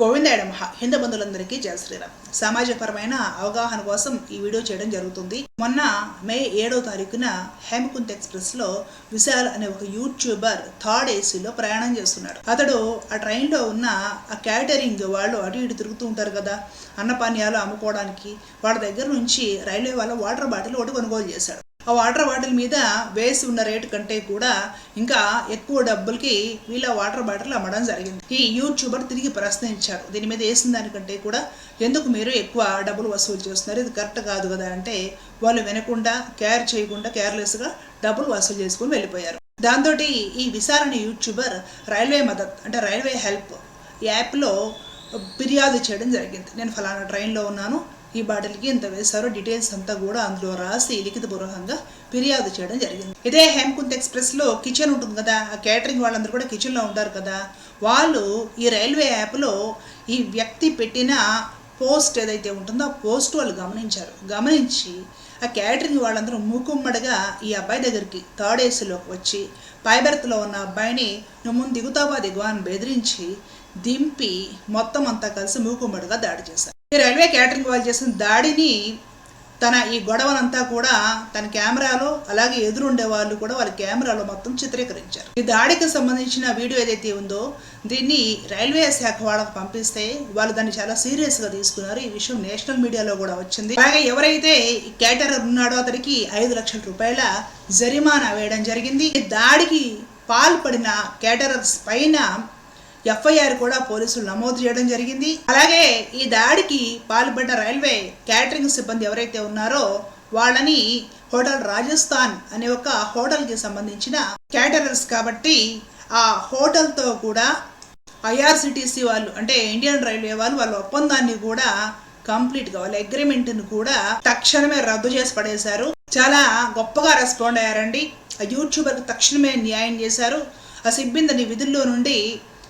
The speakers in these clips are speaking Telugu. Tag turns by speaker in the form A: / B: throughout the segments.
A: గోవిందాయ నమః. హిందూ బంధువులందరికీ జయ శ్రీరామ్. సామాజికపరమైన అవగాహన కోసం ఈ వీడియో చేయడం జరుగుతుంది. మొన్న మే ఏడో తారీఖున హేమకుంత్ ఎక్స్ప్రెస్లో విశాల్ అనే ఒక యూట్యూబర్ థర్డ్ ఏసీలో ప్రయాణం చేస్తున్నాడు. అతడు ఆ ట్రైన్లో ఉన్న ఆ క్యాటరింగ్ వాళ్ళు అటు ఇటు తిరుగుతూ ఉంటారు కదా అన్నపానీయాలు అమ్ముకోవడానికి. వాళ్ళ దగ్గర నుంచి రైల్వే వాళ్ళ వాటర్ బాటిల్ ఒకటి కొనుగోలు చేశాడు. ఆ వాటర్ బాటిల్ మీద వేసి ఉన్న రేటు కంటే కూడా ఇంకా ఎక్కువ డబ్బులకి వీళ్ళ వాటర్ బాటిల్ అమ్మడం జరిగింది. ఈ యూట్యూబర్ తిరిగి ప్రశ్నించారు. దీని మీద వేసిన దానికంటే కూడా ఎందుకు మీరు ఎక్కువ డబ్బులు వసూలు చేస్తున్నారు? ఇది కరెక్ట్ కాదు కదా అంటే వాళ్ళు వినకుండా కేర్ చేయకుండా కేర్లెస్గా డబ్బులు వసూలు చేసుకుని వెళ్ళిపోయారు. దాంతో ఈ విశారణ యూట్యూబర్ రైల్వే మదత్ అంటే రైల్వే హెల్ప్ యాప్లో ఫిర్యాదు చేయడం జరిగింది. నేను ఫలానా ట్రైన్లో ఉన్నాను ఈ బాటిల్కి ఎంత వేశారో డీటెయిల్స్ అంతా కూడా అందులో రాసి లిఖితపూర్వకంగా ఫిర్యాదు చేయడం జరిగింది. ఇదే హేమకుంత్ ఎక్స్ప్రెస్లో కిచెన్ ఉంటుంది కదా ఆ కేటరింగ్ వాళ్ళందరూ కూడా కిచెన్లో ఉంటారు కదా వాళ్ళు ఈ రైల్వే యాప్లో ఈ వ్యక్తి పెట్టిన పోస్ట్ ఏదైతే ఉంటుందో ఆ పోస్ట్ వాళ్ళు గమనించారు. గమనించి ఆ క్యాటరింగ్ వాళ్ళందరూ మూకుమ్మడిగా ఈ అబ్బాయి దగ్గరికి థర్డ్ ఏసీలోకి వచ్చి పైబెర్త్లో ఉన్న అబ్బాయిని నువ్వు ముందు దిగుతావా దిగువా అని బెదిరించి దింపి మొత్తం అంతా కలిసి మూకుమ్మడిగా దాడి చేశారు. రైల్వే క్యాటరింగ్ వాళ్ళు చేసిన దాడిని తన ఈ గొడవనంతా కూడా తన కెమెరాలో అలాగే ఎదురుండే వాళ్ళు కూడా వాళ్ళ కెమెరాలో మొత్తం చిత్రీకరించారు. ఈ దాడికి సంబంధించిన వీడియో ఏదైతే ఉందో దీన్ని రైల్వే శాఖ వాళ్ళకి పంపిస్తే వాళ్ళు దాన్ని చాలా సీరియస్గా తీసుకున్నారు. ఈ విషయం నేషనల్ మీడియాలో కూడా వచ్చింది. అలాగే ఎవరైతే కేటరర్ క్యాటరర్ ఉన్నాడో అతడికి ఐదు లక్షల రూపాయల జరిమానా వేయడం జరిగింది. ఈ దాడికి పాల్పడిన క్యాటరర్స్ పైన ఎఫ్ఐఆర్ కూడా పోలీసులు నమోదు చేయడం జరిగింది. అలాగే ఈ దాడికి పాల్పడ్డ రైల్వే క్యాటరింగ్ సిబ్బంది ఎవరైతే ఉన్నారో వాళ్ళని హోటల్ రాజస్థాన్ అనే ఒక హోటల్కి సంబంధించిన క్యాటరర్స్ కాబట్టి ఆ హోటల్తో కూడా ఐఆర్సిటీసీ వాళ్ళు అంటే ఇండియన్ రైల్వే వాళ్ళు వాళ్ళ ఒప్పందాన్ని కూడా కంప్లీట్గా వాళ్ళ అగ్రిమెంట్ని కూడా తక్షణమే రద్దు చేసి పడేశారు. చాలా గొప్పగా రెస్పాండ్ అయ్యారండి. ఆ యూట్యూబర్కి తక్షణమే న్యాయం చేశారు. ఆ సిబ్బందిని విధుల్లో నుండి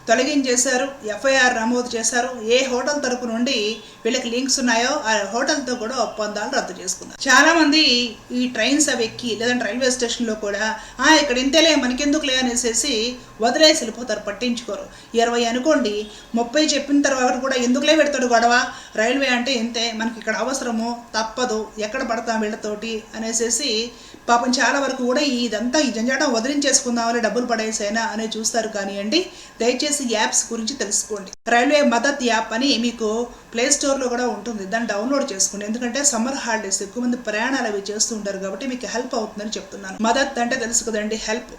A: తొలగించేశారు ఎఫ్ఐఆర్ నమోదు చేశారు. ఏ హోటల్ తరపు నుండి వీళ్ళకి లింక్స్ ఉన్నాయో ఆ హోటల్తో కూడా ఒప్పందాలు రద్దు చేసుకున్నారు. చాలా మంది ఈ ట్రైన్స్ అవి ఎక్కి లేదంటే రైల్వే స్టేషన్లో కూడా ఆ ఇక్కడ ఇంతేలే మనకెందుకులే అనేసి వదిలేసి వెళ్ళిపోతారు పట్టించుకోరు. ఇరవై అనుకోండి ముప్పై చెప్పిన తర్వాత కూడా ఎందుకులే పెడతాడు గొడవ? రైల్వే అంటే ఇంతే మనకి ఇక్కడ అవసరము తప్పదు ఎక్కడ పడతాం వీళ్ళతోటి అనేసి పాపం చాలా వరకు కూడా ఇదంతా ఈ జంజాటం వదిలించేసుకుందామని డబ్బులు పడేసేనా అని చూస్తారు కానివ్వండి. దయచేసి యాప్స్ గురించి తెలుసుకోండి. రైల్వే మదత్ యాప్ అని మీకు ప్లే స్టోర్లో కూడా ఉంటుంది. దాన్ని డౌన్లోడ్ చేసుకోండి. ఎందుకంటే సమ్మర్ హాలిడేస్ ఎక్కువ మంది ప్రయాణాలు అవి చేస్తూ ఉంటారు కాబట్టి మీకు హెల్ప్ అవుతుందని చెప్తున్నాను. మదత్ అంటే తెలుసు కదండి హెల్ప్.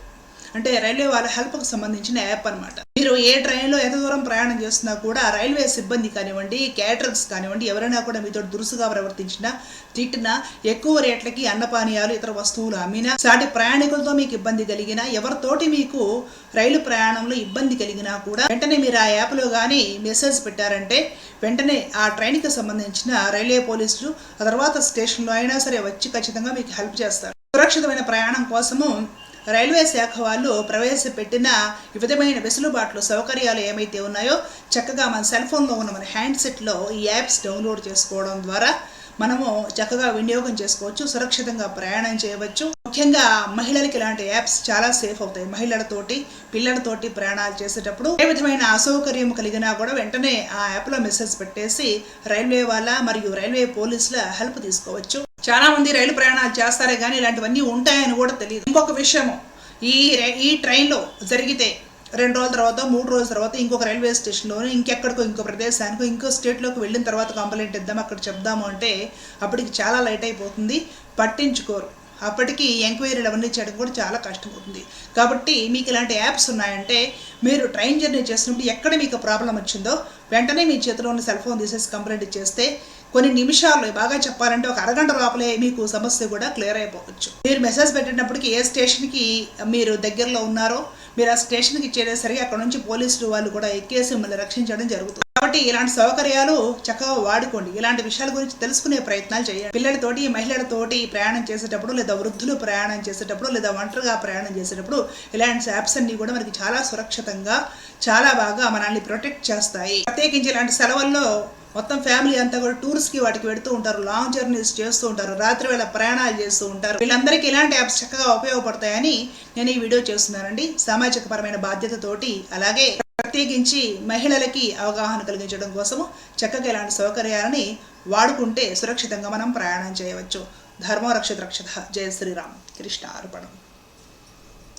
A: అంటే రైల్వే వాళ్ళ హెల్ప్కి సంబంధించిన యాప్ అనమాట మీరు ఏ ట్రైన్లో ఎంత దూరం ప్రయాణం చేస్తున్నా కూడా రైల్వే సిబ్బంది కానివ్వండి క్యాటరర్స్ కానివ్వండి ఎవరైనా కూడా మీతో దురుసుగా ప్రవర్తించినా తిట్టినా ఎక్కువ రేట్లకి అన్నపానీయాలు ఇతర వస్తువులు అమ్మినా సాటి ప్రయాణికులతో మీకు ఇబ్బంది కలిగినా ఎవరితోటి మీకు రైలు ప్రయాణంలో ఇబ్బంది కలిగినా కూడా వెంటనే మీరు ఆ యాప్లో కానీ మెసేజ్ పెట్టారంటే వెంటనే ఆ ట్రైన్కి సంబంధించిన రైల్వే పోలీసులు ఆ తర్వాత స్టేషన్లో అయినా సరే వచ్చి ఖచ్చితంగా మీకు హెల్ప్ చేస్తారు. సురక్షితమైన ప్రయాణం కోసము రైల్వే శాఖ వాళ్ళు ప్రవేశపెట్టిన వివిధమైన వెసులుబాట్లు సౌకర్యాలు ఏమైతే ఉన్నాయో చక్కగా మన సెల్ ఫోన్లో ఉన్న మన హ్యాండ్సెట్లో ఈ యాప్స్ డౌన్లోడ్ చేసుకోవడం ద్వారా మనము చక్కగా వినియోగం చేసుకోవచ్చు సురక్షితంగా ప్రయాణం చేయవచ్చు. ముఖ్యంగా మహిళలకి ఇలాంటి యాప్స్ చాలా సేఫ్ అవుతాయి. మహిళలతోటి పిల్లలతోటి ప్రయాణాలు చేసేటప్పుడు ఏ విధమైన అసౌకర్యం కలిగినా కూడా వెంటనే ఆ యాప్లో మెసేజ్ పెట్టేసి రైల్వే వాళ్ళ మరియు రైల్వే పోలీసుల హెల్ప్ తీసుకోవచ్చు. చాలా మంది రైలు ప్రయాణాలు చేస్తారే కానీ ఇలాంటివన్నీ ఉంటాయని కూడా తెలియదు ఇంకొక విషయము ఈ రై- ఈ ట్రైన్లో జరిగితే రెండు రోజుల తర్వాత మూడు రోజుల తర్వాత ఇంకొక రైల్వే స్టేషన్లోనూ ఇంకెక్కడికో ఇంకో ప్రదేశానికో ఇంకో స్టేట్లోకి వెళ్ళిన తర్వాత కంప్లైంట్ ఇద్దాం అక్కడ చెప్దాము అంటే అప్పటికి చాలా లైట్ అయిపోతుంది. పట్టించుకోరు. అప్పటికి ఎంక్వైరీలు అవన్నీ చేయడం కూడా చాలా కష్టమవుతుంది. కాబట్టి మీకు ఇలాంటి యాప్స్ ఉన్నాయంటే మీరు ట్రైన్ జర్నీ చేసినప్పుడు ఎక్కడ మీకు ప్రాబ్లం వచ్చిందో వెంటనే మీ చేతిలో ఉన్న సెల్ ఫోన్ తీసేసి కంప్లైంట్ ఇచ్చేస్తే కొన్ని నిమిషాల్లో బాగా చెప్పాలంటే ఒక అరగంట లోపలే మీకు సమస్య కూడా క్లియర్ అయిపోవచ్చు. మీరు మెసేజ్ పెట్టినప్పటికీ ఏ స్టేషన్కి మీరు దగ్గరలో ఉన్నారో మీరు ఆ స్టేషన్కి చేరేసరికి అక్కడ నుంచి పోలీసులు వాళ్ళు కూడా ఎక్కేసి మిమ్మల్ని రక్షించడం జరుగుతుంది. కాబట్టి ఇలాంటి సౌకర్యాలు చక్కగా వాడుకోండి. ఇలాంటి విషయాల గురించి తెలుసుకునే ప్రయత్నాలు చేయండి. పిల్లలతోటి మహిళలతోటి ప్రయాణం చేసేటప్పుడు లేదా వృద్ధులు ప్రయాణం చేసేటప్పుడు లేదా ఒంటరిగా ప్రయాణం చేసేటప్పుడు ఇలాంటి యాప్స్ అన్ని కూడా మనకి చాలా సురక్షితంగా చాలా బాగా మనల్ని ప్రొటెక్ట్ చేస్తాయి. ప్రత్యేకించి ఇలాంటి సెలవుల్లో మొత్తం ఫ్యామిలీ అంతా కూడా టూర్స్కి వాటికి పెడుతూ ఉంటారు లాంగ్ జర్నీస్ చేస్తూ ఉంటారు రాత్రి వేళ ప్రయాణాలు చేస్తూ ఉంటారు. వీళ్ళందరికీ ఇలాంటి యాప్స్ చక్కగా ఉపయోగపడతాయని నేను ఈ వీడియో చేస్తున్నానండి. సామాజిక పరమైన బాధ్యతతోటి అలాగే ప్రత్యేకించి మహిళలకి అవగాహన కలిగించడం కోసము చక్కగా ఇలాంటి సౌకర్యాలని వాడుకుంటే సురక్షితంగా మనం ప్రయాణం చేయవచ్చు. ధర్మరక్షిత రక్షత జయ శ్రీరామ్. కృష్ణ అర్పణం